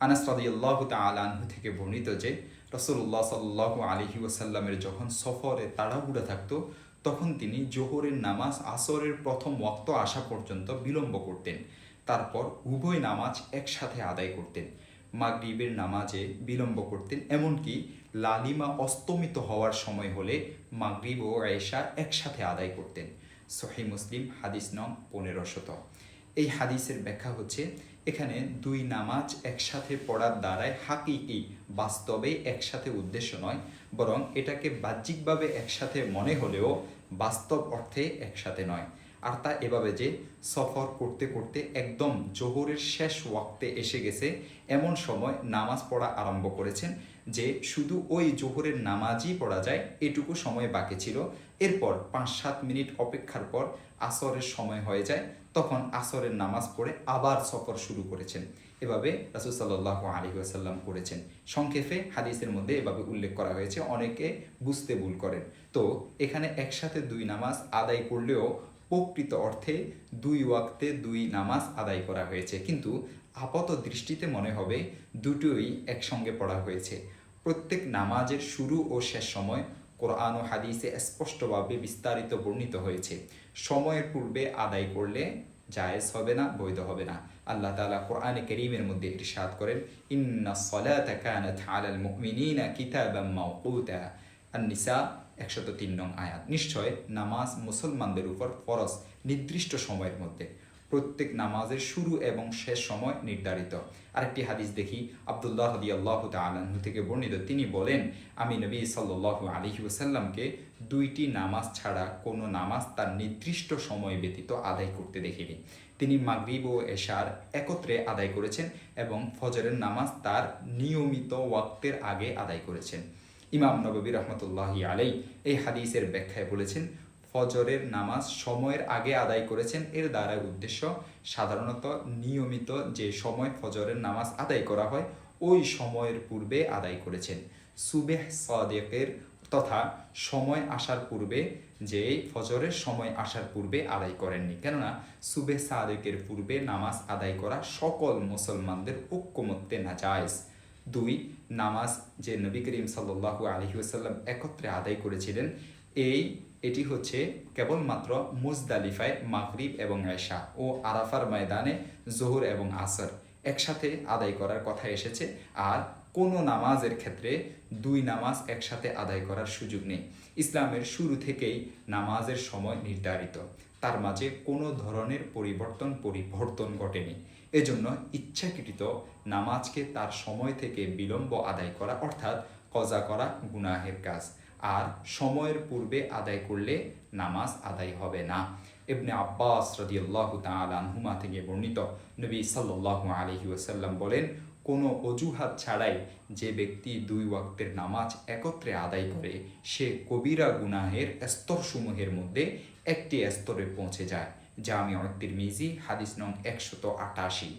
আনাস রাদিয়াল্লাহু তাআলা আনহু থেকে বর্ণিত যে রসুল্লাহ সাল্লাল্লাহু আলাইহি ওয়াসাল্লামের যখন সফরে তাড়াহুড়া থাকতো, তখন তিনি জোহরের নামাজ আসরের প্রথম ওয়াক্ত আসা পর্যন্ত বিলম্ব করতেন। তারপর উভয় নামাজ একসাথে আদায় করতেন। মাগরিবের নামাজে বিলম্ব করতেন, এমনকি লালিমা অস্তমিত হওয়ার সময় হলে মাগরিব ও আয়েশা একসাথে আদায় করতেন। সহি মুসলিম, হাদিস নং পনেরো শত। এই হাদিসের ব্যাখ্যা হচ্ছে, এখানে দুই নামাজ একসাথে পড়ার দ্বারাই হাকিকি বাস্তবে একসাথে উদ্দেশ্য নয়, বরং এটাকে বাহ্যিকভাবে একসাথে মনে হলেও বাস্তব অর্থে একসাথে নয়। আর তা এভাবে যে সফর করতে করতে একদম জোহরের শেষ ওয়াক্তে এসে গেছে, এমন সময় নামাজ পড়া আরম্ভ করেছেন যে শুধু ওই জোহরের নামাজই পড়া যায়, এটুকু সময় বাকি ছিল। এরপর পাঁচ সাত মিনিট অপেক্ষার পর আসরের সময় হয়ে যায়, তখন আসরের নামাজ পড়ে আবার সফর শুরু করেছেন। এভাবে রাসুল সাল্লাহ আলী আসাল্লাম করেছেন। সংক্ষেপে হাদিসের মধ্যে এভাবে উল্লেখ করা হয়েছে, অনেকে বুঝতে ভুল করেন। তো এখানে একসাথে দুই নামাজ আদায় করলেও প্রকৃত অর্থে দুই ওয়াক্তে দুই নামাজ আদায় করা হয়েছে। কিন্তু আপাত দৃষ্টিতে মনে হবে দুটোই একসঙ্গে পড়া হয়েছে। প্রত্যেক নামাজের শুরু ও শেষ সময় কোরআন ও হাদিসে স্পষ্টভাবে বিস্তারিত বর্ণিত হয়েছে। সময়ের পূর্বে আদায় করলে জায়েজ হবে না, বৈধ হবে না। আল্লাহ তাআলা কোরআনে করিমের মধ্যে ইরশাদ করেন, ইন্না সলাতা কানাত আলাল মুমিনিনা কিতাবাম মাওকুতা। আন-নিসা একশত তিন নং আয়াত। নিশ্চয় নামাজ মুসলমানদের উপর ফরজ, নির্দিষ্ট সময়ের মধ্যে। প্রত্যেক নামাজের শুরু এবং শেষ সময় নির্ধারিত। আরেকটি হাদিস দেখি, আবদুল্লাহ হদি আল্লাহ তালু থেকে বর্ণিত। তিনি বলেন, আমি নবী সাল্লাহ আলহি ওসাল্লামকে দুইটি নামাজ ছাড়া কোনো নামাজ তার নির্দিষ্ট সময় ব্যতীত আদায় করতে দেখিনি। তিনি মাগরিব ও এশার একত্রে আদায় করেছেন এবং ফজরের নামাজ তার নিয়মিত ওয়াক্তের আগে আদায় করেছেন। ইমাম নবী রহমতুল্লাহি আলাই এই হাদিসের ব্যাখ্যায় বলেছেন, ফজরের নামাজ সময়ের আগে আদায় করেছেন এর দ্বারা উদ্দেশ্য সাধারণত নিয়মিত যে সময় ফজরের নামাজ আদায় করা হয়, ওই সময়ের পূর্বে আদায় করেছেন। সুবেহ সাদেকের তথা সময় আসার পূর্বে যে ফজরের সময় আসার পূর্বে আদায় করেননি। কেননা সুবে সাদেকের পূর্বে নামাজ আদায় করা সকল মুসলমানদের ঐক্যমত্যে না জায়জ দুই নামাজ যে নবী করিম সাল্লু আলহি আসাল্লাম একত্রে আদায় করেছিলেন, এই, এটি হচ্ছে কেবলমাত্র মুজদালিফায় মাগরিব এবং আয়সা ও আরাফার ময়দানে জোহর এবং আসর একসাথে আদায় করার কথা এসেছে। আর কোনো নামাজের ক্ষেত্রে দুই নামাজ একসাথে আদায় করার সুযোগ নেই। ইসলামের শুরু থেকেই নামাজের সময় নির্ধারিত। তার মাঝে কোনো ধরনের পরিবর্তন পরিবর্তন ঘটেনি। এজন্য ইচ্ছাকৃত নামাজকে তার সময় থেকে বিলম্ব আদায় করা, অর্থাৎ কজা করা গুনাহের কাজ। আর সময়ের পূর্বে আদায় করলে নামাজ আদায় হবে না। ইবনে আব্বাস রদিয়াল্লাহু আনহুমা থেকে বর্ণিত নবী সাল্লাল্লাহু আলাইহি ওয়াসাল্লাম বলেন কোনো অজুহাত ছাড়াই যে ব্যক্তি দুই ওয়াক্তের নামাজ একত্রে আদায় করে, সে কবিরা গুনাহের স্তরসমূহের মধ্যে একটি স্তরে পৌঁছে যায়, যা আমি অনেক মিজি হাদিস নং একশত আটাশি।